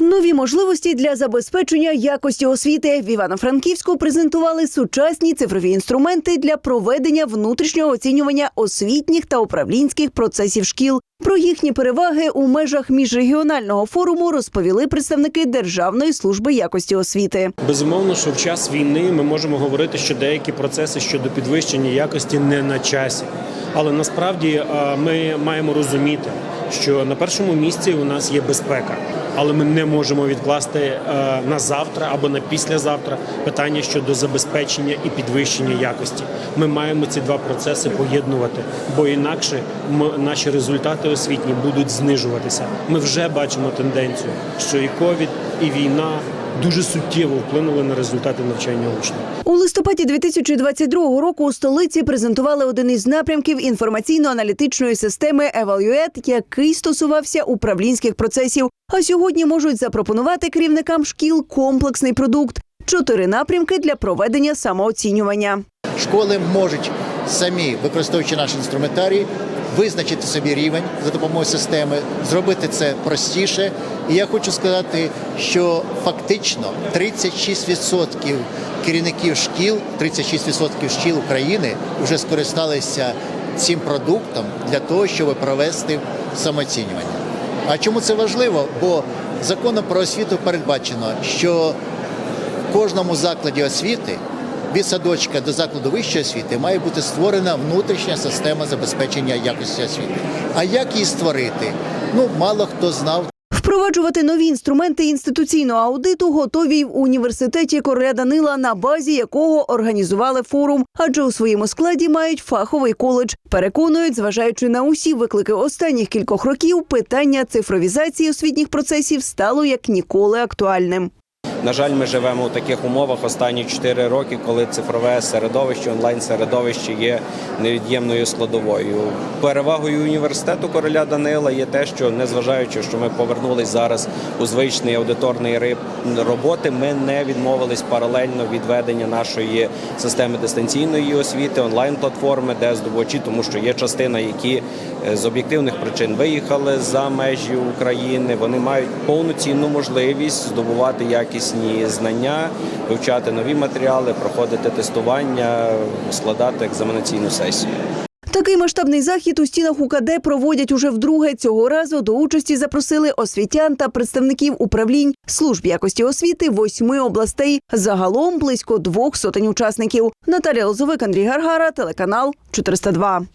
Нові можливості для забезпечення якості освіти в Івано-Франківську презентували сучасні цифрові інструменти для проведення внутрішнього оцінювання освітніх та управлінських процесів шкіл. Про їхні переваги у межах міжрегіонального форуму розповіли представники Державної служби якості освіти. Безумовно, що в час війни ми можемо говорити, що деякі процеси щодо підвищення якості не на часі. Але насправді ми маємо розуміти, що на першому місці у нас є безпека, але ми не можемо відкласти е, на завтра або на післязавтра питання щодо забезпечення і підвищення якості. Ми маємо ці два процеси поєднувати, бо інакше наші результати освітні будуть знижуватися. Ми вже бачимо тенденцію, що і ковід, і війна дуже суттєво вплинули на результати навчання учнів. У листопаді 2022 року у столиці презентували один із напрямків інформаційно-аналітичної системи Evaluate, який стосувався управлінських процесів. А сьогодні можуть запропонувати керівникам шкіл комплексний продукт чотири напрямки для проведення самооцінювання. Школи можуть самі, використовуючи наш інструментарій, визначити собі рівень за допомогою системи, зробити це простіше. І я хочу сказати, що фактично 36% керівників шкіл, 36% шкіл України вже скористалися цим продуктом для того, щоб провести самооцінювання. А чому це важливо? Бо законом про освіту передбачено, що в кожному закладі освіти від садочка до закладу вищої освіти має бути створена внутрішня система забезпечення якості освіти. А як її створити? Ну мало хто знав. Впроваджувати нові інструменти інституційного аудиту готові в університеті Короля Данила, на базі якого організували форум, адже у своєму складі мають фаховий коледж. Переконують, зважаючи на усі виклики останніх кількох років, питання цифровізації освітніх процесів стало як ніколи актуальним. На жаль, ми живемо у таких умовах останні 4 роки, коли цифрове середовище, онлайн середовище є невід'ємною складовою. Перевагою університету короля Данила є те, що незважаючи, що ми повернулись зараз у звичний аудиторний риб роботи, ми не відмовились паралельно від ведення нашої системи дистанційної освіти, онлайн платформи, де здобувачі, тому що є частина, які е, з об'єктивних причин виїхали за межі України. Вони мають повноцінну можливість здобувати якісні знання, вивчати нові матеріали, проходити тестування, складати екзаменаційну сесію. Такий масштабний захід у стінах УКД проводять уже вдруге. Цього разу до участі запросили освітян та представників управлінь служб якості освіти восьми областей. Загалом близько двох сотень учасників. Наталія Лозовик, Андрій Гаргара, телеканал 402.